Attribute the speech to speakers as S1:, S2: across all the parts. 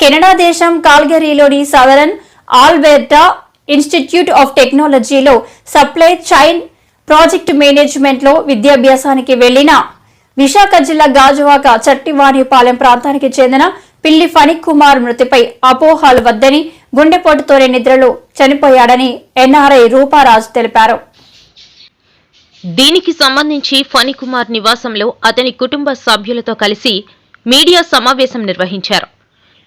S1: Canada దేశం కాల్గరీలోని southern Alberta institute of టెక్నాలజీలో సప్లై చైన్ ప్రాజెక్టు మేనేజ్మెంట్లో విద్యాభ్యాసానికి వెళ్ళిన విశాఖ జిల్లా గాజువాక చట్టివాణిపాలెం ప్రాంతానికి చెందిన పిల్లి ఫణిక్ కుమార్ మృతిపై అపోహాలు వద్దని గుండెపోటుతోనే నిద్రలో చనిపోయాడని ఎన్ఆర్ఐ రూపారాజ్ తెలిపారు.
S2: దీనికి సంబంధించి ఫణికుమార్ నివాసంలో అతని కుటుంబ సభ్యులతో కలిసి మీడియా సమావేశం నిర్వహించారు.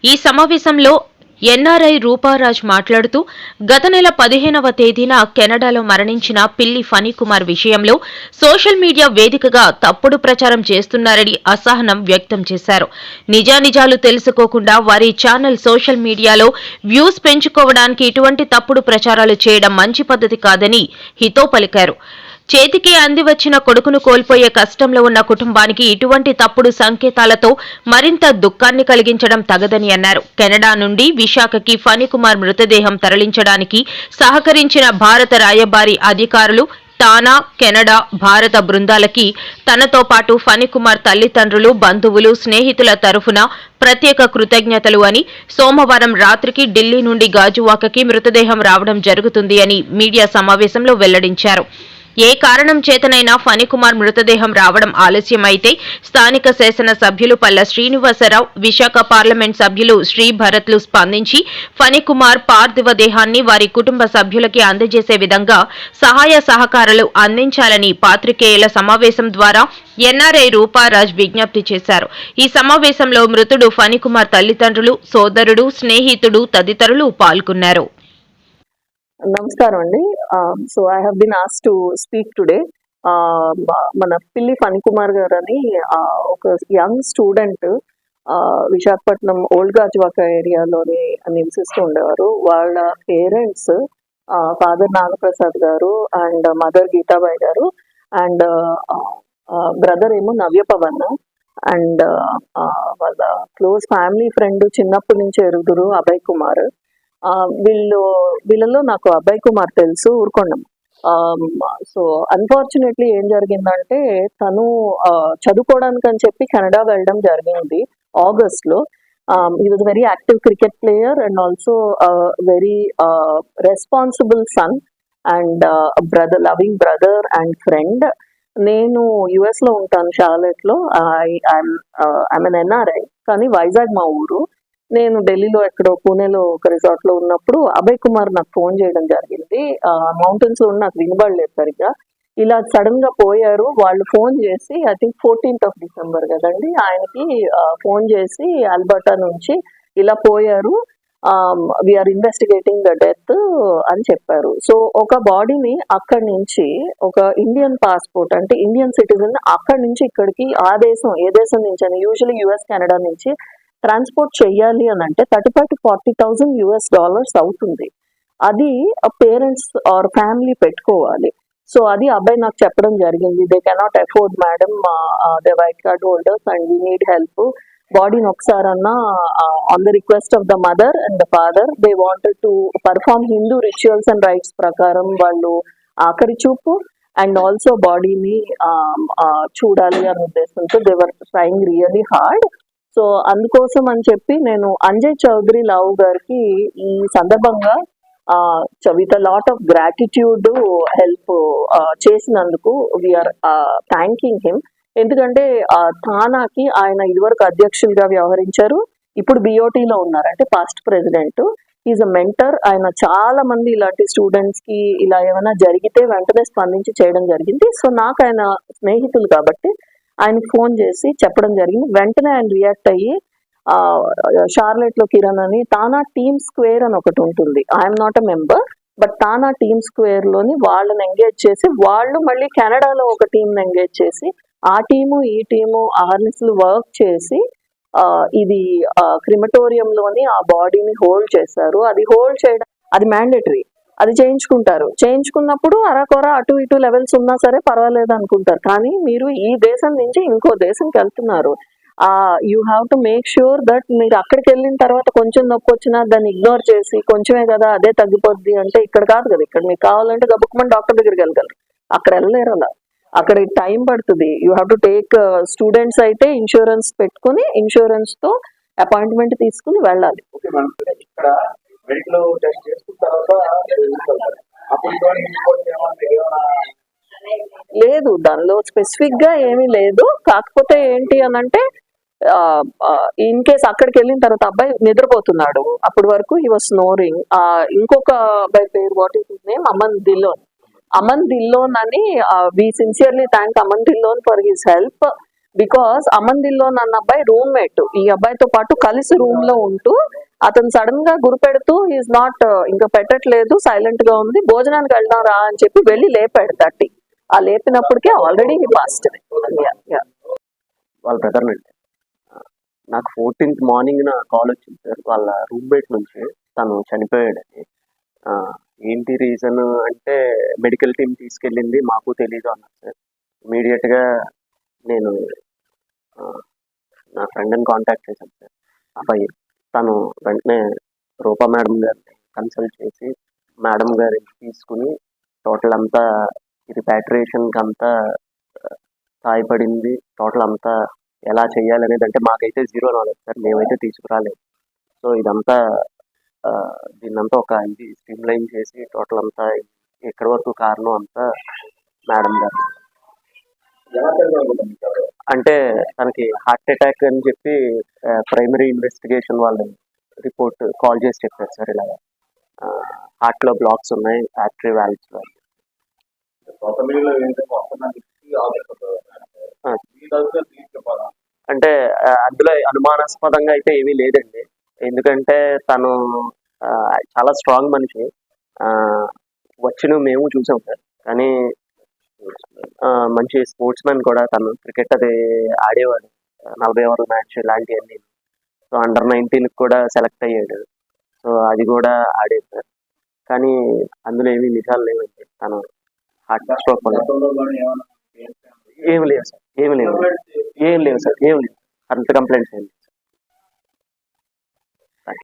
S2: ఈ సమావేశంలో ఎన్ఆర్ఐ రూపారాజ్ మాట్లాడుతూ గత నెల పదిహేనవ తేదీన కెనడాలో మరణించిన పిల్లి ఫణికుమార్ విషయంలో సోషల్ మీడియా వేదికగా తప్పుడు ప్రచారం చేస్తున్నారని అసహనం వ్యక్తం చేశారు. నిజానిజాలు తెలుసుకోకుండా వారి ఛానల్ సోషల్ మీడియాలో వ్యూస్ పెంచుకోవడానికి ఇటువంటి తప్పుడు ప్రచారాలు చేయడం మంచి పద్ధతి కాదని హితో పలికారు. చేతికి అంది వచ్చిన కొడుకును కోల్పోయే కష్టంలో ఉన్న కుటుంబానికి ఇటువంటి తప్పుడు సంకేతాలతో మరింత దుఃఖాన్ని కలిగించడం తగదని అన్నారు. కెనడా నుండి విశాఖకి ఫణికుమార్ మృతదేహం తరలించడానికి సహకరించిన భారత రాయబారి అధికారులు తానా కెనడా భారత బృందాలకి తనతో పాటు ఫణికుమార్ తల్లిదండ్రులు బంధువులు స్నేహితుల తరఫున ప్రత్యేక కృతజ్ఞతలు అని సోమవారం రాత్రికి ఢిల్లీ నుండి గాజువాకకి మృతదేహం రావడం జరుగుతుంది అని మీడియా సమావేశంలో వెల్లడించారు. ఏ కారణం చేతనైనా ఫణికుమార్ మృతదేహం రావడం ఆలస్యమైతే స్థానిక శాసన సభ్యులు పల్ల శ్రీనివాసరావు విశాఖ పార్లమెంట్ సభ్యులు శ్రీ భరత్లు స్పందించి ఫణికుమార్ పార్థివ దేహాన్ని వారి కుటుంబ సభ్యులకి అందజేసే విధంగా సహాయ సహకారాలు అందించాలని పాత్రికేయుల సమావేశం ద్వారా ఎన్ఆర్ఐ రూపారాజ్ విజ్ఞప్తి చేశారు. ఈ సమావేశంలో మృతుడు ఫణికుమార్ తల్లిదండ్రులు సోదరుడు స్నేహితుడు తదితరులు పాల్గొన్నారు.
S3: నమస్కారం అండి సో ఐ హావ్ బిన్ ఆస్ టు స్పీక్ టుడే మన పిల్లి ఫణికుమార్ గారు అని ఒక young student Visakhapatnam old Gajuwaka ఏరియాలోని నివసిస్తూ ఉండేవారు. వాళ్ళ పేరెంట్స్ ఫాదర్ నాగప్రసాద్ గారు అండ్ మదర్ గీతాబాయి గారు అండ్ బ్రదర్ ఏమో నవ్యపవన్ అండ్ వాళ్ళ క్లోజ్ ఫ్యామిలీ ఫ్రెండ్ చిన్నప్పటి నుంచి ఎరుగుదురు అభయ్ కుమార్. వీళ్ళు వీళ్ళలో నాకు అభయ్ కుమార్ తెలుసు ఊరుకొండం. సో అన్ఫార్చునేట్లీ ఏం జరిగిందంటే తను చదువుకోవడానికి అని చెప్పి కెనడా వెళ్ళడం జరిగింది ఆగస్ట్లో ఈ was very active cricket player and also very responsible son and brother loving brother and friend నేను యుఎస్లో ఉంటాను షార్లెట్లో. ఐఎమ్ ఎన్ఆర్ఐ కానీ వైజాగ్ మా ఊరు. నేను ఢిల్లీలో ఎక్కడో పూణేలో ఒక రిసార్ట్లో ఉన్నప్పుడు అభయ్ కుమార్ నాకు ఫోన్ చేయడం జరిగింది. మౌంటైన్స్లో ఉన్న నాకు వినబడలేదు సరిగ్గా. ఇలా సడన్గా పోయారు. వాళ్ళు ఫోన్ చేసి I think fourteenth of December కదండి ఆయనకి ఫోన్ చేసి అల్బర్టా నుంచి ఇలా పోయారు. వీఆర్ ఇన్వెస్టిగేటింగ్ ద డెత్ అని చెప్పారు. సో ఒక బాడీని అక్కడి నుంచి ఒక ఇండియన్ పాస్పోర్ట్ అంటే ఇండియన్ సిటిజన్ అక్కడి నుంచి ఇక్కడికి ఆ దేశం ఏ దేశం నుంచి అని యూజువల్లీ యుఎస్ కెనడా నుంచి ట్రాన్స్పోర్ట్ చేయాలి అని అంటే thirty five to forty thousand US dollars అవుతుంది. అది పేరెంట్స్ ఆర్ ఫ్యామిలీ పెట్టుకోవాలి. సో అది అబ్బాయి నాకు చెప్పడం జరిగింది. They cannot afford madam they white card holders and we need help బాడీని ఒకసారన్నా on the request of the mother and the father they wanted to perform Hindu rituals and rites ప్రకారం వాళ్ళు ఆఖరి చూపు అండ్ ఆల్సో బాడీని చూడాలి అనే ఉద్దేశంతో they're trying really hard so అందుకోసం అని చెప్పి నేను అంజయ్ చౌదరి లావు గారికి ఈ సందర్భంగా with lot of gratitude help చేసినందుకు వీఆర్ థ్యాంకింగ్ హిమ్ ఎందుకంటే థానాకి ఆయన ఇదివరకు అధ్యక్షులుగా వ్యవహరించారు. ఇప్పుడు బిఓటీలో ఉన్నారు. అంటే past president is a mentor ఆయన చాలా మంది ఇలాంటి స్టూడెంట్స్కి ఇలా ఏమైనా జరిగితే వెంటనే స్పందించి చేయడం జరిగింది. సో నాకు ఆయన స్నేహితులు కాబట్టి ఆయనకి ఫోన్ చేసి చెప్పడం జరిగింది. వెంటనే ఆయన రియాక్ట్ అయ్యి షార్లెట్లో కిరణ్ అని తానా టీమ్ స్క్వేర్ అని ఒకటి ఉంటుంది. I'm not a member but TANA team స్క్వేర్లోని వాళ్ళని ఎంగేజ్ చేసి వాళ్ళు మళ్ళీ కెనడాలో ఒక టీంని ఎంగేజ్ చేసి ఆ టీము ఈ టీము ఆర్నిస్లు వర్క్ చేసి ఇది క్రిమటోరియంలోని ఆ బాడీని హోల్డ్ చేశారు. అది హోల్డ్ చేయడం అది మ్యాండేటరీ. అది చేయించుకుంటారు. చేయించుకున్నప్పుడు అరకొర అటు ఇటు లెవెల్స్ ఉన్నా సరే పర్వాలేదు అనుకుంటారు కానీ మీరు ఈ దేశం నుంచి ఇంకో దేశంకి వెళ్తున్నారు. ఆ you have to make sure that మీరు అక్కడికి వెళ్ళిన తర్వాత కొంచెం నొప్పి వచ్చినా దాన్ని ఇగ్నోర్ చేసి కొంచెమే కదా అదే తగ్గిపోద్ది అంటే ఇక్కడ కాదు కదా. ఇక్కడ మీకు కావాలంటే గబుక్కుమని డాక్టర్ దగ్గరికి వెళ్ళగలరు. అక్కడ వెళ్ళలేరు అలా. అక్కడ టైం పడుతుంది. You have to take students అయితే ఇన్సూరెన్స్ పెట్టుకుని ఇన్సూరెన్స్తో అపాయింట్మెంట్ తీసుకుని వెళ్ళాలి.
S4: ఇక్కడ మెడికల్ టెస్ట్ చేసిన తర్వాత అప్పుడు ఏమన్నా
S3: లేదు దానిలో స్పెసిఫిక్గా ఏమీ లేదు. కాకపోతే ఏంటి అని అంటే ఇన్ కేస్ అక్కడికి వెళ్ళిన తర్వాత అబ్బాయి నిద్రపోతున్నాడు. అప్పటి వరకు హీ వాజ్ స్నోరింగ్ ఇంకొక అబ్బాయి పేరు what is name Aman Dhillon. Aman Dhillon అని we sincerely thank Aman Dhillon for his help because Aman Dhillon అన్న అబ్బాయి రూమ్మేట్ ఈ అబ్బాయితో పాటు కలిసి రూమ్లో ఉంటూ అతను సడన్గా గురిపెడుతూ ఈజ్ నాట్ uh, ఇంకా పెట్టట్లేదు సైలెంట్గా ఉంది భోజనానికి వెళ్దాం రా అని చెప్పి వెళ్ళి లేపాడు తట్టి. ఆ లేపినప్పటికే ఆల్రెడీ పాస్ట్
S5: వాళ్ళ బ్రదర్ అండి నాకు ఫోర్టీన్త్ మార్నింగ్ నా కాల్ వచ్చింది సార్. వాళ్ళ రూమ్మేట్ నుంచి తను చనిపోయాడని ఏంటి రీజన్ అంటే మెడికల్ టీం తీసుకెళ్ళింది మాకు తెలియదు అన్నారు సార్. ఇమీడియట్గా నేను నా ఫ్రెండ్ని కాంటాక్ట్ చేశాను సార్. అబ్బాయి తను వెంటనే రూపా మేడం గారిని కన్సల్ట్ చేసి మేడం గారి తీసుకుని టోటల్ అంతా రిపాట్రియేషన్కి అంతా సాయపడింది టోటల్ అంతా ఎలా చేయాలి అనేది అంటే మాకైతే జీరో నాలెడ్జ్ సార్. మేమైతే తీసుకురాలేదు. సో ఇదంతా దీన్నంతా ఒక ఇది స్ట్రీమ్ లైన్ చేసి టోటల్ అంతా ఎక్కడి వరకు కారణం అంతా మేడం గారు. అంటే తనకి హార్ట్ అటాక్ అని చెప్పి ప్రైమరీ ఇన్వెస్టిగేషన్ వాళ్ళు రిపోర్ట్ కాల్ చేసి చెప్పారు సార్ ఇలాగా. హార్ట్లో బ్లాక్స్ ఉన్నాయి వాల్వ్స్
S4: తరఫున తీసి చెప్పాలా?
S5: అంటే అందులో అనుమానాస్పదంగా అయితే ఏమీ లేదండి. ఎందుకంటే తను చాలా స్ట్రాంగ్ మనిషి. వచ్చిన మేము చూసాం సార్. కానీ మంచి స్పోర్ట్స్ మ్యాన్ కూడా తను. క్రికెట్ అది ఆడేవాడు. నలభై ఓవర్ల మ్యాచ్ ఇలాంటివన్నీ. సో అండర్ నైన్టీన్ కూడా సెలెక్ట్ అయ్యాడు. సో అది కూడా ఆడేది సార్. కానీ అందులో ఏమీ నిజాలు లేవండి. తను హార్ట్ స్ట్రోక్ వల్ల. లేవు సార్. ఏం లేవు ఏం లేవు సార్. ఏం లేవు అంత కంప్లైంట్స్ ఏం